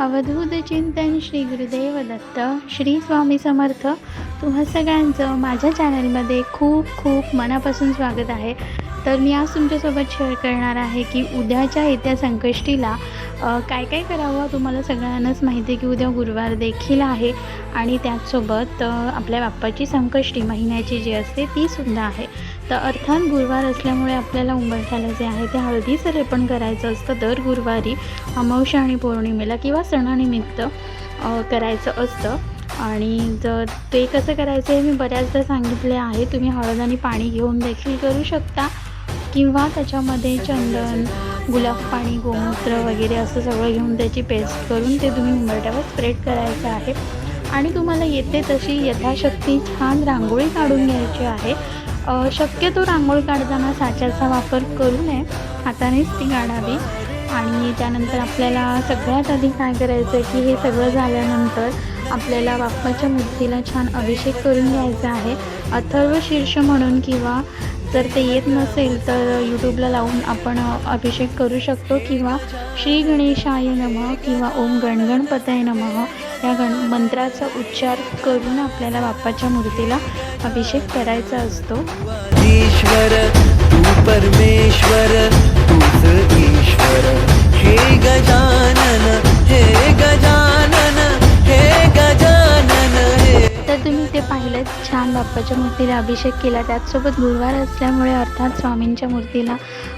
अवधूत चिंतन श्री गुरुदेव दत्त श्री स्वामी समर्थ. तुम्हा सगळ्यांचं माझ्या चॅनलमध्ये खूप खूप मनापासून स्वागत आहे. तर मी आज तुमच्यासोबत शेअर करणार आहे की उद्याच्या येत्या संकष्टीला काय काय करावं तुम्हाला सगळ्यांनाच माहिती आहे की उद्या गुरुवार देखील आहे. आणि त्याचसोबत आपल्या बाप्पाची संकष्टी महिन्याची जी असते ती सुद्धा आहे. तर अर्थात गुरुवार असल्यामुळे आपल्याला उंबरठ्याला जे आहे ते हळदीचं लेपन करायचं असतं. दर गुरुवारी अमावस्या आणि पौर्णिमेला किंवा सणानिमित्त करायचं असतं. आणि जर ते कसं करायचं हे मी बऱ्याचदा सांगितले आहे. तुम्ही हळद आणि पाणी घेऊन देखील करू शकता. किंवा त्याच्यामध्ये चंदन गुलाब पाणी गोमूत्र वगैरे असं सगळं घेऊन त्याची पेस्ट करून ते तुम्ही उंबरट्यावर स्प्रेड करायचं आहे. आणि तुम्हाला येते तशी यथाशक्ती छान रांगोळी काढून घ्यायची आहे. शक्यतो रांगोळी काढताना साच्याचा वापर करू नये. हातानेच ती काढावी. आणि त्यानंतर आपल्याला सगळ्यात आधी काय करायचं आहे की हे सगळं झाल्यानंतर आपल्याला बाप्पाच्या मूर्तीला छान अभिषेक करून घ्यायचा आहे. अथर्व शीर्ष म्हणून किंवा जर ते येत नसेल तर यूट्यूबला लावून आपण अभिषेक करू शकतो किंवा श्री गणेशाय नमः किंवा ओम गणगणपतय नमः या गण मंत्राचा उच्चार करून आपल्याला बाप्पाच्या मूर्तीला अभिषेक करायचा असतो. ईश्वर तू परमेश्वर तूच ईश्वर. हे गजानन हे गजानन. पाहिलं छान बाप्पाच्या मूर्तीला अभिषेक केला. त्याचसोबत गुरुवार असल्यामुळे अर्थात स्वामींच्या मूर्तीला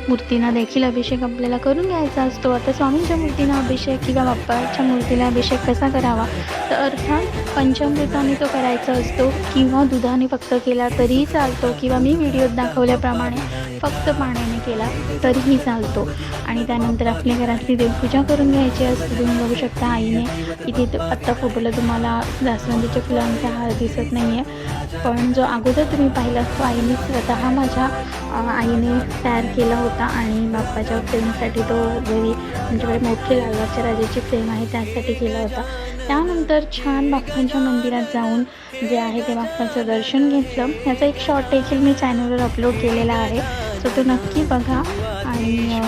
मूर्तींना देखील अभिषेक आपल्याला करून घ्यायचा असतो. आता स्वामींच्या मूर्तीला अभिषेक किंवा बाप्पाच्या मूर्तीला अभिषेक कसा करावा? तर अर्थात पंचामृताने तो करायचा असतो किंवा दुधाने फक्त केला तरीही चालतो किंवा मी व्हिडिओत दाखवल्याप्रमाणे फक्त पाण्याने केला तरीही चालतो. आणि त्यानंतर आपल्या घरातली देवपूजा करून घ्यायची असते. तुम्ही बघू शकता आईने. इथे आत्ता फोटोला तुम्हाला जास्वंदीच्या फुलांचा हार दिसत नाही. आहे पण जो अगोदर तुम्ही पाहिला तो आईने स्वतः माझ्या आईने तयार केला होता आणि बाप्पाच्या फ्रेमसाठी तो घरी आमच्याकडे मोठी लालबागच्या राजाची फ्रेम आहे त्यासाठी केला होता. त्यानंतर छान बाप्पांच्या मंदिरात जाऊन जे आहे ते बाप्पाचं दर्शन घेतलं. याचा एक शॉर्ट देखील मी चॅनलवर अपलोड केलेला आहे. सो तो नक्की बघा आणि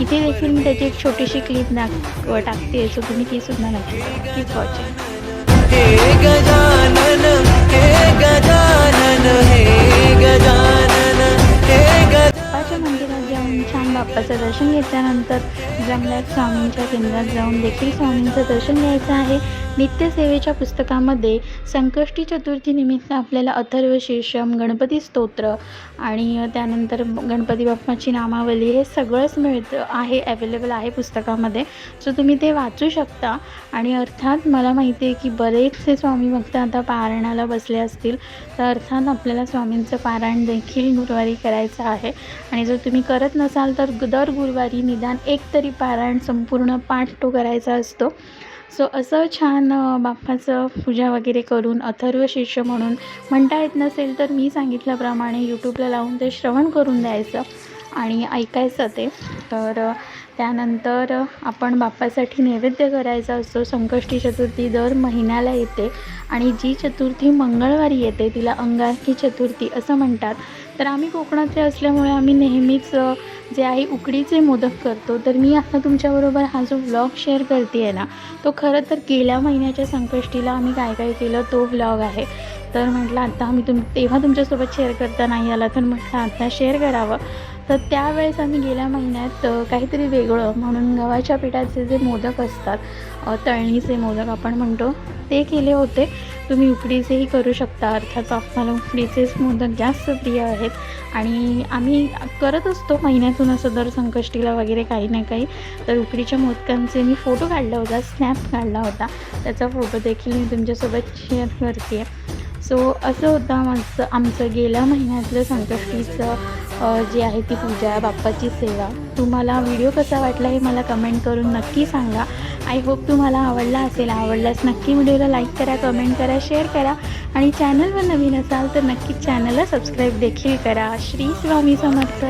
इथे देखील मी त्याची एक छोटीशी क्लिप दाख टाकते. सो तुम्ही ती सुद्धा नक्की कीप वॉचिंग हे गजानन हे गजानन हे गजानन हे गजानन. मंदिरात जाऊन छान बाप्पाचं दर्शन घेतल्यानंतर जंगलात स्वामींच्या केंद्रात जाऊन देखील स्वामींचं दर्शन घ्यायचं आहे. नित्यसेवेच्या पुस्तकामध्ये संकष्टी चतुर्थीनिमित्त आपल्याला अथर्व शीर्षम गणपती स्तोत्र आणि त्यानंतर गणपती बाप्पाची नामावली हे सगळंच मिळतं आहे अवेलेबल आहे पुस्तकामध्ये. सो तुम्ही ते वाचू शकता. आणि अर्थात मला माहिती आहे की बरेचसे स्वामी भक्त आता पारायणाला बसले असतील तर अर्थात आपल्याला स्वामींचं पारायण देखील गुरुवारी करायचं आहे. आणि जर तुम्ही करत नसाल तर दर गुरुवारी निदान एक तरी पारायण संपूर्ण पाठ तो करायचा असतो. सो असं छान बाप्पाचं पूजा वगैरे करून अथर्व शिष्य म्हणून म्हणता येत नसेल तर मी सांगितल्याप्रमाणे यूट्यूबला लावून ते श्रवण करून द्यायचं. आणि ऐकायचं ते. तर त्यानंतर आपण बाप्पासाठी नैवेद्य करायचा असतो. संकष्टी चतुर्थी दर महिन्याला येते. आणि जी चतुर्थी मंगळवारी येते तिला अंगारकी चतुर्थी असं म्हणतात. तर आम्ही कोकणातले असल्यामुळे आम्ही नेहमीच जे आहे उकडीचे मोदक करतो तर मी आता तुमच्याबरोबर हा जो व्लॉग शेअर करते आहे ना तो खरं तर गेल्या महिन्याच्या संकष्टीला आम्ही काय काय केलं तो व्लॉग आहे. तर म्हटलं आता आम्ही तुम तेव्हा तुमच्यासोबत शेअर करता नाही आला तर म्हटलं आता शेअर करावं. तर त्यावेळेस आम्ही गेल्या महिन्यात काहीतरी वेगळं म्हणून गव्हाच्या पिठाचे जे मोदक असतात तळणीचे मोदक आपण म्हणतो ते केले होते. तुम्ही उकडीचेही करू शकता अर्थात आपल्याला उकडीचेच मोदक जास्त प्रिय आहेत. आणि आम्ही करत असतो महिन्यातून असं दर संकष्टीला वगैरे काही ना काही. तर उकडीच्या मोदकांचे मी फोटो काढला होता स्नॅप काढला होता. त्याचा फोटो देखील मी तुमच्यासोबत शेअर करते. आहे सो असं होतं माझं आमचं गेल्या महिन्यातलं संकष्टीचं जे जी आहे ती पूजा बाप्पाची सेवा. तुम्हाला व्हिडिओ कसा वाटला हे मला कमेंट करून नक्की सांगा. आय होप तुम्हाला आवडला असेल आवडल्यास नक्की व्हिडिओला लाईक करा कमेंट करा शेअर करा. आणि चॅनलवर नवीन असाल तर नक्कीच चॅनलला सबस्क्राईब देखील करा. श्री स्वामी समर्थ.